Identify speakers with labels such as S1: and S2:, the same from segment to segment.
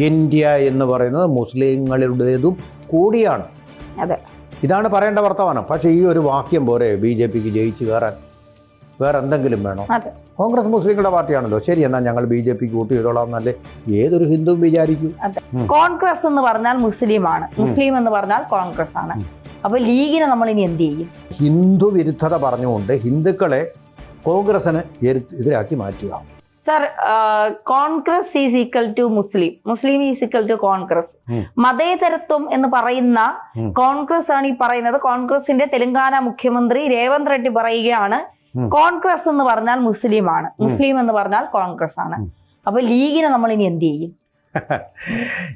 S1: India എന്ന് പറയുന്നത് മുസ്ലിങ്ങളുടേതും കൂടിയാണ്.
S2: അതെ.
S1: ഇതാണ് പറയേണ്ട വർത്തമാനം. പക്ഷേ ഈ ഒരു വാക്യം പോരെ ബി ജെ പിക്ക് ജയിച്ച് കയറാൻ വേറെ എന്തെങ്കിലും വേണോ. കോൺഗ്രസ് മുസ്ലിങ്ങളുടെ പാർട്ടിയാണല്ലോ. ശരി എന്നാൽ ഞങ്ങൾ ബി ജെ പിക്ക് വോട്ട് ചെയ്തോളാം എന്നല്ലേ ഏതൊരു ഹിന്ദുവും വിചാരിക്കും.
S2: കോൺഗ്രസ് എന്ന് പറഞ്ഞാൽ മുസ്ലിമാണ്. മുസ്ലിം എന്ന് പറഞ്ഞാൽ കോൺഗ്രസ് ആണ്
S1: അപ്പോൾ
S2: അപ്പൊ ലീഗിനെ നമ്മൾ ഇനി എന്ത് ചെയ്യും?
S1: ഹിന്ദു വിരുദ്ധത പറഞ്ഞുകൊണ്ട് ഹിന്ദുക്കളെ കോൺഗ്രസിന് എതിരാക്കി മാറ്റുക.
S2: Sir Congress is equal to Muslim Muslim is equal to Congress. മതേതരത്വം എന്ന് പറയുന്ന. കോൺഗ്രസ് ആണ് ഈ പറയുന്നത്. കോൺഗ്രസിന്റെ തെലങ്കാന മുഖ്യമന്ത്രി രേവന്ത് റെഡ്ഡി പറയുകയാണ്. കോൺഗ്രസ് എന്ന് പറഞ്ഞാൽ മുസ്ലിമാണ് മുസ്ലിം എന്ന് പറഞ്ഞാൽ കോൺഗ്രസ് ആണ്. അപ്പൊ ലീഗിനെ നമ്മൾ ഇനി എന്ത് ചെയ്യും?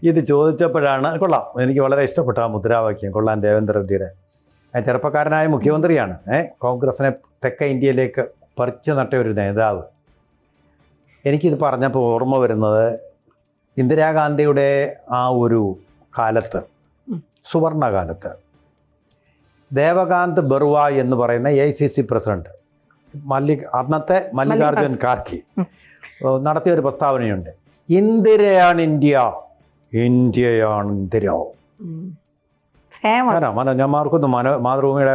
S1: ഇത് ചോദിച്ചപ്പോഴാണ് കൊള്ളാം. എനിക്ക് വളരെ ഇഷ്ടപ്പെട്ട ആ മുദ്രാവാക്യം. കൊള്ളാം രേവന്ത് റെഡ്ഡിയുടെ. ചെറുപ്പക്കാരനായ മുഖ്യമന്ത്രിയാണ്. കോൺഗ്രസിനെ തെക്കേ ഇന്ത്യയിലേക്ക് പറിച്ചു നട്ട ഒരു നേതാവ്. എനിക്കിത് പറഞ്ഞപ്പോൾ ഓർമ്മ വരുന്നത് ഇന്ദിരാഗാന്ധിയുടെ ആ ഒരു കാലത്ത്. സുവർണകാലത്ത് ദേവകാന്ത് ബറുവ എന്ന് പറയുന്ന A C C president Mallik അന്നത്തെ മല്ലികാർജുൻ കാർക്കി നടത്തിയ ഒരു പ്രസ്താവനയുണ്ട്. ഇന്ദിരയാണ് ഇന്ത്യ ഇന്ത്യയാണ് ഇന്ദിര. ഞാൻ മാർക്കുന്നു മനോ മാതൃഭൂമിയുടെ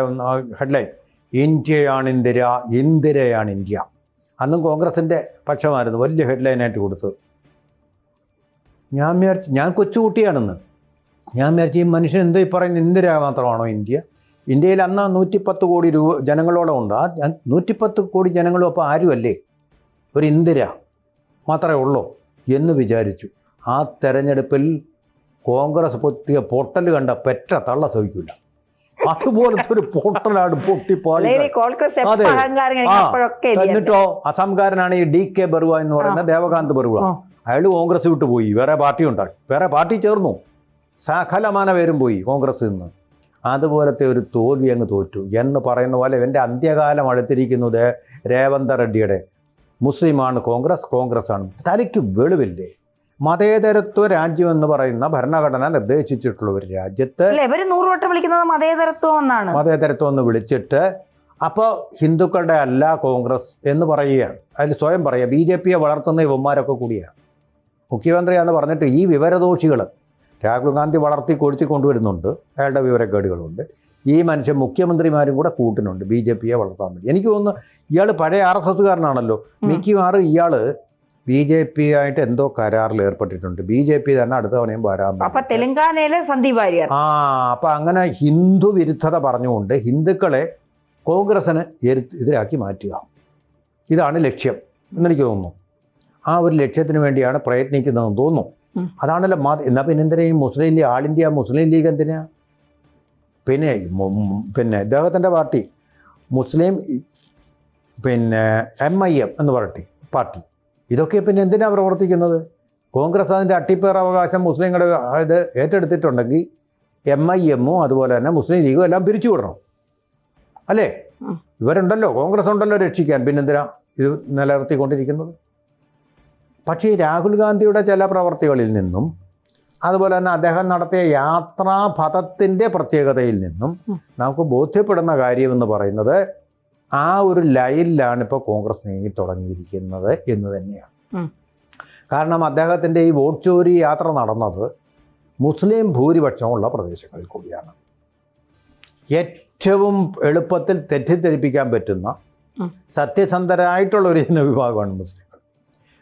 S1: ഹെഡ്ലൈൻ ഇന്ത്യയാണ് ഇന്ദിര ഇന്ദിരയാണ് ഇന്ത്യ. അന്നും കോൺഗ്രസിന്റെ പക്ഷമായിരുന്നു വലിയ ഹെഡ്ലൈനായിട്ട് കൊടുത്തു. ഞാൻ വിചാരിച്ചു ഞാൻ കൊച്ചുകുട്ടിയാണെന്ന്. ഞാൻ വിചാരിച്ചു ഈ മനുഷ്യൻ എന്തോ ഈ പറയുന്ന ഇന്ദിര മാത്രമാണോ ഇന്ത്യ? ഇന്ത്യയിൽ അന്ന് നൂറ്റിപ്പത്ത് കോടി രൂപ ജനങ്ങളോളം ഉണ്ട്. ആ നൂറ്റിപ്പത്ത് കോടി ജനങ്ങളും അപ്പോൾ ആരുമല്ലേ? ഒരു ഇന്ദിര മാത്രമേ ഉള്ളൂ എന്ന് വിചാരിച്ചു. ആ തെരഞ്ഞെടുപ്പിൽ കോൺഗ്രസ് പൊത്തിയ പൊട്ടൽ കണ്ട പെറ്റ തള്ള സഹിക്കില്ല അതുപോലത്തെ ഒരു പോട്ടലാണ്
S2: ഇത്
S1: എന്നിട്ടോ അസംകാരനാണ് ഈ ഡി കെ ബറുവ എന്ന് പറയുന്ന ദേവകാന്ത് ബറുവ. അയാൾ കോൺഗ്രസ് വിട്ടു പോയി. വേറെ പാർട്ടി ഉണ്ടാക്കി വേറെ പാർട്ടി ചേർന്നു. സകലമാന പേരും പോയി കോൺഗ്രസ് നിന്ന്. അതുപോലത്തെ ഒരു തോൽവി അങ്ങ് തോറ്റു. എന്ന് പറയുന്ന പോലെ എന്റെ അന്ത്യകാലം അടുത്തിരിക്കുന്നത് രേവന്ത റെഡ്ഡിയുടെ. മുസ്ലിമാണ് കോൺഗ്രസ് കോൺഗ്രസ് ആണ് തലയ്ക്ക് വെളിവില്ലേ? മതേതരത്വ രാജ്യം എന്ന് പറയുന്ന ഭരണഘടന നിർദ്ദേശിച്ചിട്ടുള്ള ഒരു രാജ്യത്ത്
S2: നൂറുവട്ടം വിളിക്കുന്നത് മതേതരത്വം എന്നാണ്.
S1: മതേതരത്വം എന്ന് വിളിച്ചിട്ട് അപ്പോൾ ഹിന്ദുക്കളുടെ അല്ല കോൺഗ്രസ് എന്ന് പറയുകയാണ്. അതിൽ സ്വയം പറയുക ബി ജെ പിയെ വളർത്തുന്ന ഇവന്മാരൊക്കെ കൂടിയാണ്. മുഖ്യമന്ത്രിയാന്ന് പറഞ്ഞിട്ട് ഈ വിവരദോഷികൾ രാഹുൽ ഗാന്ധി വളർത്തി കൊഴുത്തി കൊണ്ടുവരുന്നുണ്ട്. അയാളുടെ വിവരക്കേടുകളുണ്ട്. ഈ മനുഷ്യൻ മുഖ്യമന്ത്രിമാരും കൂടെ കൂട്ടിനുണ്ട് ബി ജെ പിയെ വളർത്താൻ വേണ്ടി. എനിക്ക് തോന്നുന്നു ഇയാൾ പഴയ ആർ എസ് എസ്സുകാരനാണല്ലോ. മിക്കവാറും ഇയാൾ ബി ജെ പി ആയിട്ട് എന്തോ കരാറിൽ ഏർപ്പെട്ടിട്ടുണ്ട്. ബി ജെ പി തന്നെ അടുത്ത തവണയും വരാൻ
S2: അപ്പൊ തെലങ്കാനയിലെ സന്ദീപ് വാര്യർ.
S1: ആ അപ്പൊ അങ്ങനെ ഹിന്ദു വിരുദ്ധത പറഞ്ഞുകൊണ്ട് ഹിന്ദുക്കളെ കോൺഗ്രസിന് എതിരാക്കി മാറ്റുക. ഇതാണ് ലക്ഷ്യം എന്നെനിക്ക് തോന്നുന്നു. ആ ഒരു ലക്ഷ്യത്തിന് വേണ്ടിയാണ് പ്രയത്നിക്കുന്നതെന്ന് തോന്നുന്നു. അതാണല്ലോ മാ എന്നാൽ പിന്നെ എന്തിനാ ഈ മുസ്ലിം ലീഗ് ആൾ ഇന്ത്യ മുസ്ലിം ലീഗ് എന്തിനാ? പിന്നെ പിന്നെ ഇദ്ദേഹത്തിന്റെ പാർട്ടി മുസ്ലിം പിന്നെ എം ഐ എം എന്ന് പറയട്ടെ പാർട്ടി. ഇതൊക്കെ പിന്നെ എന്തിനാണ് പ്രവർത്തിക്കുന്നത്? കോൺഗ്രസ് അതിന്റെ അട്ടിപ്പേർ അവകാശം മുസ്ലിങ്ങളുടെ ഇത് ഏറ്റെടുത്തിട്ടുണ്ടെങ്കിൽ എം ഐ എമ്മും അതുപോലെ തന്നെ മുസ്ലിം ലീഗും എല്ലാം പിരിച്ചു വിടണം. അല്ലേ. ഇവരുണ്ടല്ലോ കോൺഗ്രസ് ഉണ്ടല്ലോ രക്ഷിക്കാൻ. പിന്നെന്തിനാ ഇത് നിലനിർത്തിക്കൊണ്ടിരിക്കുന്നത്? പക്ഷേ രാഹുൽ ഗാന്ധിയുടെ ചില പ്രവർത്തികളിൽ നിന്നും അതുപോലെ തന്നെ അദ്ദേഹം നടത്തിയ യാത്രാപഥത്തിന്റെ പ്രത്യേകതയിൽ നിന്നും നമുക്ക് ബോധ്യപ്പെടുന്ന കാര്യമെന്ന് പറയുന്നത് ആ ഒരു ലൈനിലാണ് ഇപ്പോൾ കോൺഗ്രസ് നീങ്ങി തുടങ്ങിയിരിക്കുന്നത് എന്ന് തന്നെയാണ്. കാരണം അദ്ദേഹത്തിന്റെ ഈ വോട്ട് ചോരി യാത്ര നടന്നത് മുസ്ലിം ഭൂരിപക്ഷമുള്ള പ്രദേശങ്ങളിൽ കൂടിയാണ്. ഏറ്റവും എളുപ്പത്തിൽ തെറ്റിദ്ധരിപ്പിക്കാൻ പറ്റുന്ന സത്യസന്ധരായിട്ടുള്ള ഒരു ജനവിഭാഗമാണ് മുസ്ലിങ്ങൾ.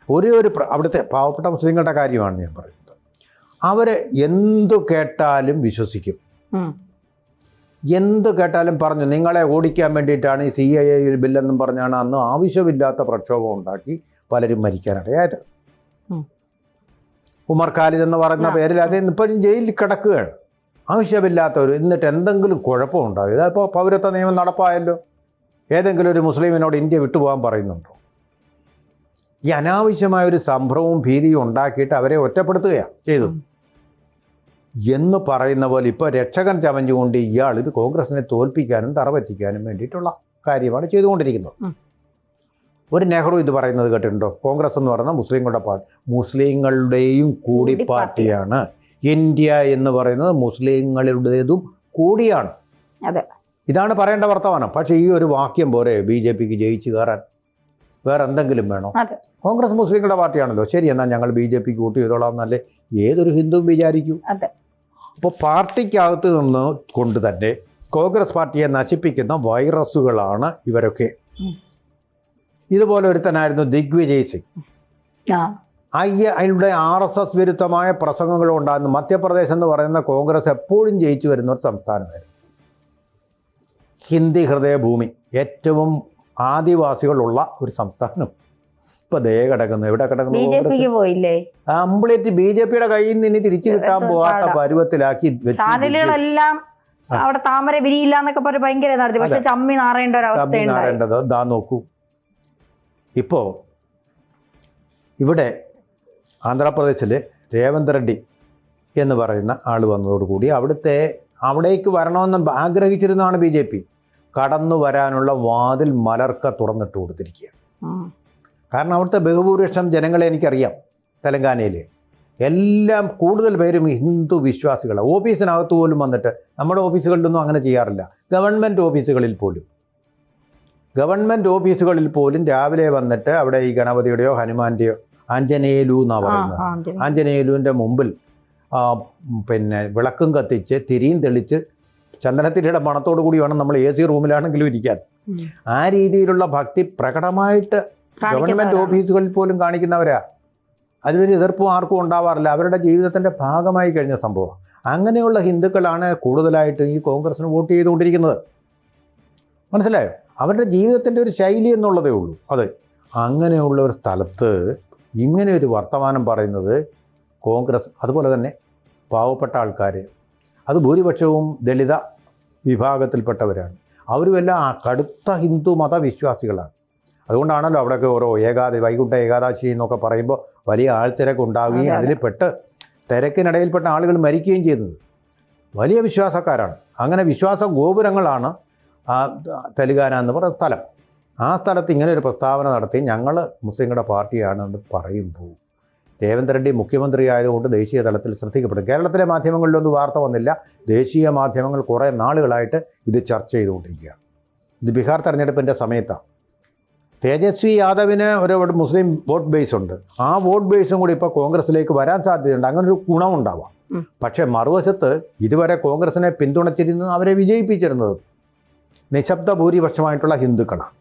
S1: ഒരേ ഒരു അവിടുത്തെ പാവപ്പെട്ട മുസ്ലിങ്ങളുടെ കാര്യമാണ് ഞാൻ പറയുന്നത്. അവർ എന്തു കേട്ടാലും വിശ്വസിക്കും. എന്ത് കേട്ടാലും പറഞ്ഞു നിങ്ങളെ ഓടിക്കാൻ വേണ്ടിയിട്ടാണ് ഈ സി ഐ എ ബില്ലെന്നും പറഞ്ഞാണ് അന്ന് ആവശ്യമില്ലാത്ത പ്രക്ഷോഭം ഉണ്ടാക്കി പലരും മരിക്കാനിടയായത്. ഉമർ ഖാലിദ് എന്ന് പറയുന്ന പേരിൽ അത് ഇപ്പോഴും ജയിലിൽ കിടക്കുകയാണ്. ആവശ്യമില്ലാത്ത ഒരു എന്നിട്ട് എന്തെങ്കിലും കുഴപ്പം ഉണ്ടാവും. ഇതായപ്പോൾ പൗരത്വ നിയമം നടപ്പായല്ലോ. ഏതെങ്കിലും ഒരു മുസ്ലിമിനോട് ഇന്ത്യ വിട്ടുപോകാൻ പറയുന്നുണ്ടോ? ഈ അനാവശ്യമായ ഒരു സംഭവവും ഭീതിയും ഉണ്ടാക്കിയിട്ട് അവരെ ഒറ്റപ്പെടുത്തുകയാണ് ചെയ്തത്. എന്ന് പറയുന്ന പോലെ ഇപ്പോൾ രക്ഷകൻ ചമഞ്ഞുകൊണ്ട് ഇയാൾ ഇത് കോൺഗ്രസിനെ തോൽപ്പിക്കാനും തറപറ്റിക്കാനും വേണ്ടിയിട്ടുള്ള കാര്യമാണ് ചെയ്തുകൊണ്ടിരിക്കുന്നത്. ഒരു നെഹ്റു ഇത് പറയുന്നത് കേട്ടിട്ടുണ്ടോ? കോൺഗ്രസ് എന്ന് പറയുന്ന മുസ്ലിങ്ങളുടെ പാർട്ടി മുസ്ലിങ്ങളുടെയും കൂടി പാർട്ടിയാണ് ഇന്ത്യ എന്ന് പറയുന്നത് മുസ്ലിങ്ങളുടേതും കൂടിയാണ്.
S2: അതെ.
S1: ഇതാണ് പറയേണ്ട വർത്തമാനം. പക്ഷേ ഈ ഒരു വാക്യം പോരെ ബി ജെ പിക്ക് ജയിച്ച് കയറാൻ? വേറെ എന്തെങ്കിലും വേണോ. കോൺഗ്രസ് മുസ്ലിങ്ങളുടെ പാർട്ടിയാണല്ലോ. ശരി എന്നാൽ ഞങ്ങൾ ബി ജെ പിക്ക് വോട്ട് ചെയ്തോളാം എന്നല്ലേ ഏതൊരു ഹിന്ദുവും വിചാരിക്കും. അപ്പോൾ പാർട്ടിക്കകത്ത് നിന്ന് കൊണ്ട് തന്നെ കോൺഗ്രസ് പാർട്ടിയെ നശിപ്പിക്കുന്ന വൈറസുകളാണ് ഇവരൊക്കെ. ഇതുപോലെ ഒരുത്തനായിരുന്നു ദിഗ്വിജയ് സിംഗ്. അയ്യ അതിലൂടെ ആർ എസ് എസ് വിരുദ്ധമായ പ്രസംഗങ്ങളും ഉണ്ടായിരുന്നു. മധ്യപ്രദേശ് എന്ന് പറയുന്ന കോൺഗ്രസ് എപ്പോഴും ജയിച്ചു വരുന്ന ഒരു സംസ്ഥാനമായിരുന്നു. ഹിന്ദി ഹൃദയഭൂമി ഏറ്റവും ആദിവാസികളുള്ള ഒരു സംസ്ഥാനം. ഇപ്പൊ ദേ കിടക്കുന്നു. എവിടെ കിടക്കുന്നു?
S2: പോയില്ലേ?
S1: കംപ്ലീറ്റ് ബി ജെ പിയുടെ കയ്യിൽ നിന്ന് ഇനി തിരിച്ചു കിട്ടാൻ
S2: പോവാത്ത
S1: പരുവത്തിലാക്കി
S2: ചാനലുകളെല്ലാം അവിടെ താമര വിരിയില്ല എന്നൊക്കെ പറഞ്ഞ് ഭയങ്കര നടത്തി. പക്ഷെ ചമ്മി നാറേണ്ട ഒരു അവസ്ഥ ഉണ്ടായി.
S1: ദാ നോക്കൂ. ഇപ്പോ ഇവിടെ ആന്ധ്രാപ്രദേശിൽ രേവന്ത് റെഡ്ഡി എന്ന് പറയുന്ന ആൾ വന്നതോടുകൂടി അവിടുത്തെ അവിടേക്ക് വരണമെന്ന് ആഗ്രഹിച്ചിരുന്നതാണ് ബി ജെ പി. കടന്നു വരാനുള്ള വാതിൽ മലർക്ക തുറന്നിട്ട് കൊടുത്തിരിക്കുക. കാരണം അവിടുത്തെ ബഹുഭൂരിപക്ഷം ജനങ്ങളെ എനിക്കറിയാം തെലങ്കാനയിൽ എല്ലാം കൂടുതൽ പേരും ഹിന്ദു വിശ്വാസികളാണ് ഓഫീസിനകത്ത് പോലും വന്നിട്ട് നമ്മുടെ ഓഫീസുകളിലൊന്നും അങ്ങനെ ചെയ്യാറില്ല. ഗവൺമെന്റ് ഓഫീസുകളിൽ പോലും. ഗവൺമെന്റ് ഓഫീസുകളിൽ പോലും രാവിലെ വന്നിട്ട് അവിടെ ഈ ഗണപതിയുടെയോ ഹനുമാന്റെയോ ആഞ്ജനേയലു എന്നാണ് പറയുന്നത്. ആഞ്ജനേയലുവിന്റെ മുമ്പിൽ പിന്നെ വിളക്കും കത്തിച്ച് തിരിയും തെളിച്ച് ചന്ദനത്തിരിയുടെ മണത്തോടു കൂടി വേണം നമ്മൾ എ സി റൂമിലാണെങ്കിലും ഇരിക്കാൻ. ആ രീതിയിലുള്ള ഭക്തി പ്രകടമായിട്ട്
S2: കാണിക്കുന്നവരാണ്.
S1: ഓഫീസുകളിൽ പോലും കാണിക്കുന്നവരാ. അതിനൊരു എതിർപ്പും ആർക്കും ഉണ്ടാവാറില്ല. അവരുടെ ജീവിതത്തിന്റെ ഭാഗമായി കഴിഞ്ഞ സംഭവം. അങ്ങനെയുള്ള ഹിന്ദുക്കളാണ് കൂടുതലായിട്ട് ഈ കോൺഗ്രസിന് വോട്ട് ചെയ്തുകൊണ്ടിരിക്കുന്നത്. മനസ്സിലായോ? അവരുടെ ജീവിതത്തിന്റെ ഒരു ശൈലി എന്നുള്ളതേ ഉള്ളൂ. അതെ. അങ്ങനെയുള്ള ഒരു സ്ഥലത്ത് ഇങ്ങനെ ഒരു വർത്തമാനം പറയുന്നത് കോൺഗ്രസ് അതുപോലെ തന്നെ പാവപ്പെട്ട ആൾക്കാർ അത് ഭൂരിപക്ഷവും ദളിത വിഭാഗത്തിൽപ്പെട്ടവരാണ്. അവരുമെല്ലാം കടുത്ത ഹിന്ദു മതവിശ്വാസികളാണ് അതുകൊണ്ടാണല്ലോ അവിടെയൊക്കെ ഓരോ ഏകാദശി വൈകുണ്ഠ ഏകാദശി എന്നൊക്കെ പറയുമ്പോൾ വലിയ ആൾത്തിരക്ക് ഉണ്ടാവുകയും
S2: അതെ, അതെ.
S1: അതിൽ പെട്ട് തിരക്കിനിടയിൽപ്പെട്ട ആളുകൾ മരിക്കുകയും ചെയ്യുന്നത്. വലിയ വിശ്വാസക്കാരാണ്. അങ്ങനെ വിശ്വാസ ഗോപുരങ്ങളാണ് ആ തെലുങ്കാന എന്ന് പറയുന്ന സ്ഥലം. ആ സ്ഥലത്ത് ഇങ്ങനെ ഒരു പ്രസ്താവന നടത്തി ഞങ്ങൾ മുസ്ലിങ്ങളുടെ പാർട്ടിയാണെന്ന് പറയുമ്പോൾ രേവന്ത് റെഡ്ഡി മുഖ്യമന്ത്രി ആയതുകൊണ്ട് ദേശീയ തലത്തിൽ ശ്രദ്ധിക്കപ്പെടും. കേരളത്തിലെ മാധ്യമങ്ങളിലൊന്നും വാർത്ത വന്നില്ല. ദേശീയ മാധ്യമങ്ങൾ കുറേ നാളുകളായിട്ട് ഇത് ചർച്ച ചെയ്തുകൊണ്ടിരിക്കുകയാണ്. ഇത് ബീഹാർ തെരഞ്ഞെടുപ്പിന്റെ സമയത്താണ്. തേജസ്വി യാദവിന് ഒരു മുസ്ലിം വോട്ട് ബേസ് ഉണ്ട്. ആ വോട്ട് ബേസും കൂടി ഇപ്പോൾ കോൺഗ്രസിലേക്ക് വരാൻ സാധ്യതയുണ്ട്. അങ്ങനെ ഒരു ഗുണമുണ്ടാവാം. പക്ഷേ മറുവശത്ത് ഇതുവരെ കോൺഗ്രസിനെ പിന്തുണച്ചിരുന്നു അവരെ വിജയിപ്പിച്ചിരുന്നത് നിശബ്ദ ഭൂരിപക്ഷമായിട്ടുള്ള ഹിന്ദുക്കളാണ്.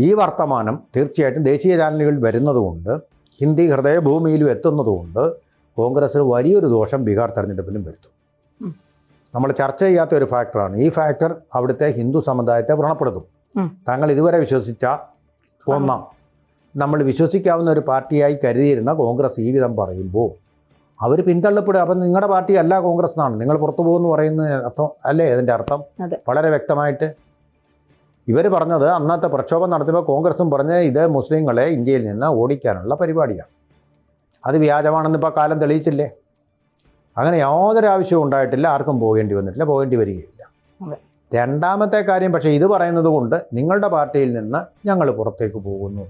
S1: ഈ വർത്തമാനം തീർച്ചയായിട്ടും ദേശീയ ചാനലുകളിൽ വരുന്നതുകൊണ്ട് ഹിന്ദി ഹൃദയഭൂമിയിലും എത്തുന്നതുകൊണ്ട് കോൺഗ്രസ്സിന് വലിയൊരു ദോഷം ബീഹാർ തെരഞ്ഞെടുപ്പിലും വരുത്തും. നമ്മൾ ചർച്ച ചെയ്യാത്ത ഒരു ഫാക്ടറാണ് ഈ ഫാക്ടർ അവിടുത്തെ ഹിന്ദു സമുദായത്തെ വ്രണപ്പെടുത്തും. താങ്കൾ ഇതുവരെ വിശ്വസിച്ച ഒന്നാം. നമ്മൾ വിശ്വസിക്കാവുന്ന ഒരു പാർട്ടിയായി കരുതിയിരുന്ന കോൺഗ്രസ് ഈ വിധം പറയുമ്പോൾ അവർ പിന്തള്ളപ്പെടുക. അപ്പം നിങ്ങളുടെ പാർട്ടി അല്ല കോൺഗ്രസ് എന്നാണ്. നിങ്ങൾ പുറത്തു പോകുമെന്ന് പറയുന്ന അർത്ഥം അല്ലേ അതിന്റെ അർത്ഥം? വളരെ വ്യക്തമായിട്ട്. ഇവർ പറഞ്ഞത് അന്നത്തെ പ്രക്ഷോഭം നടത്തിയപ്പോൾ കോൺഗ്രസും പറഞ്ഞ് ഇത് മുസ്ലിങ്ങളെ ഇന്ത്യയിൽ നിന്ന് ഓടിക്കാനുള്ള പരിപാടിയാണ്. അത് വ്യാജമാണെന്ന് ഇപ്പോൾ കാലം തെളിയിച്ചില്ലേ? അങ്ങനെ യാതൊരു ആവശ്യവും ഉണ്ടായിട്ടില്ല. ആർക്കും പോകേണ്ടി വന്നിട്ടില്ല. പോകേണ്ടി വരികയില്ല. രണ്ടാമത്തെ കാര്യം പക്ഷേ ഇത് പറയുന്നത് കൊണ്ട് നിങ്ങളുടെ പാർട്ടിയിൽ നിന്ന് ഞങ്ങൾ പുറത്തേക്ക് പോകുന്നു.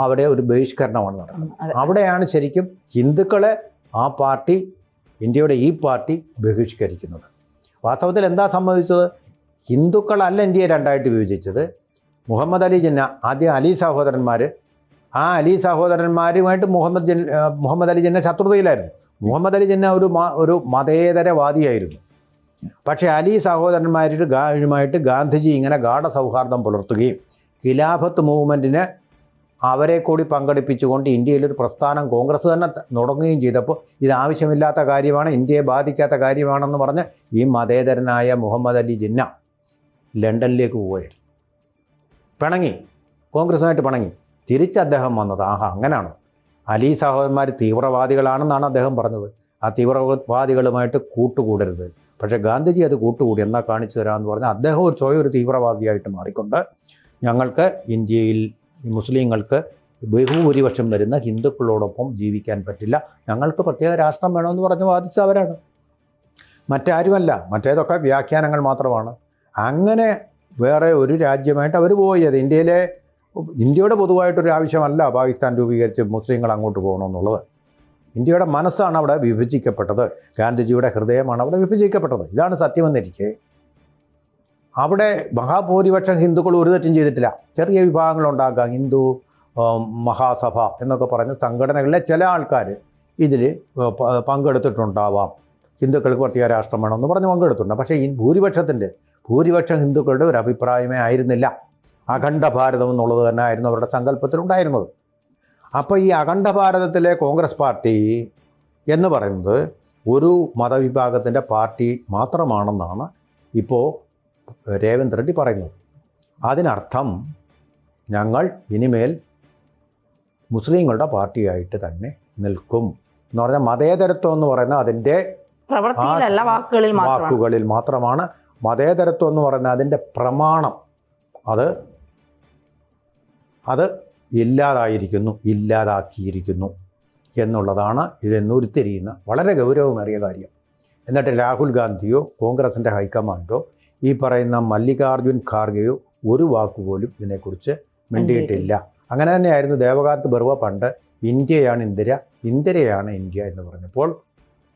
S1: അവിടെ ഒരു ബഹിഷ്കരണമാണ് നടക്കുന്നത്. അവിടെയാണ് ശരിക്കും ഹിന്ദുക്കളെ ആ പാർട്ടി ഇന്ത്യയുടെ ഈ പാർട്ടി ബഹിഷ്കരിക്കുന്നത്. വാസ്തവത്തിൽ എന്താ സംഭവിച്ചത്? ഹിന്ദുക്കളല്ല ഇന്ത്യയെ രണ്ടായിട്ട് വിഭജിച്ചത്. മുഹമ്മദ് അലി ജിന്ന ആദ്യം അലി സഹോദരന്മാർ ആ അലി സഹോദരന്മാരുമായിട്ട് മുഹമ്മദ് ജിൻ മുഹമ്മദ് അലി ജിന്ന ശത്രുതയിലായിരുന്നു. മുഹമ്മദ് അലി ജിന്ന ഒരു മ- ഒരു മതേതരവാദിയായിരുന്നു. പക്ഷേ അലി സഹോദരന്മാരുടെ ഗായുമായിട്ട് ഗാന്ധിജി ഇങ്ങനെ ഗാഢ സൗഹാർദ്ദം പുലർത്തുകയും ഖിലാഫത്ത് മൂവ്മെന്റിന് അവരെ കൂടി പങ്കെടുപ്പിച്ചുകൊണ്ട് ഇന്ത്യയിലൊരു പ്രസ്ഥാനം കോൺഗ്രസ് തന്നെ തുടങ്ങുകയും ചെയ്തപ്പോൾ ഇത് ആവശ്യമില്ലാത്ത കാര്യമാണ് ഇന്ത്യയെ ബാധിക്കാത്ത കാര്യമാണെന്ന് പറഞ്ഞ് ഈ മതേതരനായ മുഹമ്മദ് അലി ജിന്ന ലണ്ടനിലേക്ക് പോയത് പിണങ്ങി. കോൺഗ്രസുമായിട്ട് പിണങ്ങി. തിരിച്ച് അദ്ദേഹം വന്നത് ആഹാ അങ്ങനെയാണോ അലി സഹോദരന്മാർ തീവ്രവാദികളാണെന്നാണ് അദ്ദേഹം പറഞ്ഞത്. ആ തീവ്രവാദികളുമായിട്ട് കൂട്ടുകൂടരുത്. പക്ഷേ ഗാന്ധിജി അത് കൂട്ടുകൂടി. എന്നാൽ കാണിച്ചു തരാമെന്ന് പറഞ്ഞാൽ അദ്ദേഹം ഒരു സ്വയം ഒരു തീവ്രവാദിയായിട്ട് മാറിക്കൊണ്ട് ഞങ്ങൾക്ക് ഇന്ത്യയിൽ മുസ്ലിങ്ങൾക്ക് ബഹുഭൂരിപക്ഷം വരുന്ന ഹിന്ദുക്കളോടൊപ്പം ജീവിക്കാൻ പറ്റില്ല. ഞങ്ങൾക്ക് പ്രത്യേക രാഷ്ട്രം വേണമെന്ന് പറഞ്ഞ് വാദിച്ചവരാണ് മറ്റാരുമല്ല. മറ്റേതൊക്കെ വ്യാഖ്യാനങ്ങൾ മാത്രമാണ്. അങ്ങനെ വേറെ ഒരു രാജ്യമായിട്ട് അവർ പോയത്. ഇന്ത്യയിലെ ഇന്ത്യയുടെ പൊതുവായിട്ടൊരു ആവശ്യമല്ല പാകിസ്ഥാൻ രൂപീകരിച്ച് മുസ്ലിങ്ങൾ അങ്ങോട്ട് പോകണമെന്നുള്ളത്. ഇന്ത്യയുടെ മനസ്സാണ് അവിടെ വിഭജിക്കപ്പെട്ടത്. ഗാന്ധിജിയുടെ ഹൃദയമാണ് അവിടെ വിഭജിക്കപ്പെട്ടത്. ഇതാണ് സത്യമെന്നിരിക്കെ അവിടെ മഹാഭൂരിപക്ഷം ഹിന്ദുക്കൾ ഒരു തെറ്റും ചെയ്തിട്ടില്ല. ചെറിയ വിഭാഗങ്ങളുണ്ടാക്കാം ഹിന്ദു മഹാസഭ എന്നൊക്കെ പറഞ്ഞ സംഘടനകളിലെ ചില ആൾക്കാർ ഇതിൽ പങ്കെടുത്തിട്ടുണ്ടാവാം. ഹിന്ദുക്കൾക്ക് പ്രത്യേക രാഷ്ട്രം വേണമെന്ന് പറഞ്ഞ് പങ്കെടുത്തിട്ടുണ്ട്. പക്ഷേ ഈ ഭൂരിപക്ഷത്തിന്റെ ഭൂരിപക്ഷം ഹിന്ദുക്കളുടെ ഒരു അഭിപ്രായമേ ആയിരുന്നില്ല. അഖണ്ഡ ഭാരതം എന്നുള്ളത് തന്നെ ആയിരുന്നു അവരുടെ സങ്കല്പത്തിലുണ്ടായിരുന്നത്. അപ്പോൾ ഈ അഖണ്ഡ ഭാരതത്തിലെ കോൺഗ്രസ് പാർട്ടി എന്ന് പറയുന്നത് ഒരു മതവിഭാഗത്തിന്റെ പാർട്ടി മാത്രമാണെന്നാണ് ഇപ്പോൾ രേവന്ത് റെഡ്ഡി പറയുന്നത്. അതിനർത്ഥം ഞങ്ങൾ ഇനിമേൽ മുസ്ലിങ്ങളുടെ പാർട്ടിയായിട്ട് തന്നെ നിൽക്കും എന്ന് പറഞ്ഞാൽ മതേതരത്വം എന്ന് പറയുന്നത്
S2: അതിന്റെ വാക്കുകളിൽ മാത്രമാണ്.
S1: വാക്കുകളിൽ മാത്രമാണ്. മതേതരത്വം എന്ന് പറയുന്നത് അതിന്റെ പ്രമാണം. അത് അത് ഇല്ലാതായിരിക്കുന്നു ഇല്ലാതാക്കിയിരിക്കുന്നു എന്നുള്ളതാണ് ഇതെന്ന് ഉരുത്തിരിയുന്ന വളരെ ഗൗരവമേറിയ കാര്യം. എന്നിട്ട് രാഹുൽ ഗാന്ധിയോ കോൺഗ്രസിന്റെ ഹൈക്കമാൻഡോ ഈ പറയുന്ന മല്ലികാർജുൻ ഖാർഗെയോ ഒരു വാക്കുപോലും ഇതിനെക്കുറിച്ച് മിണ്ടിയിട്ടില്ല. അങ്ങനെ തന്നെയായിരുന്നു ദേവകാന്ത് ബർവ പണ്ട് ഇന്ത്യയാണ് ഇന്ദിര ഇന്ദിരയാണ് ഇന്ത്യ എന്ന് പറഞ്ഞപ്പോൾ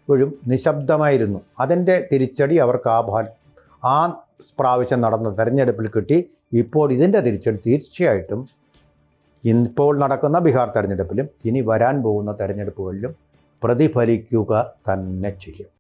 S1: ഇപ്പോഴും നിശബ്ദമായിരുന്നു. അതിന്റെ തിരിച്ചടി അവർക്ക് ആ ഭാ ആ പ്രാവശ്യം നടന്ന തെരഞ്ഞെടുപ്പിൽ കിട്ടി. ഇപ്പോൾ ഇതിന്റെ തിരിച്ചടി തീർച്ചയായിട്ടും ഇപ്പോൾ നടക്കുന്ന ബീഹാർ തെരഞ്ഞെടുപ്പിലും ഇനി വരാൻ പോകുന്ന തെരഞ്ഞെടുപ്പുകളിലും പ്രതിഫലിക്കുക തന്നെ ചെയ്യും.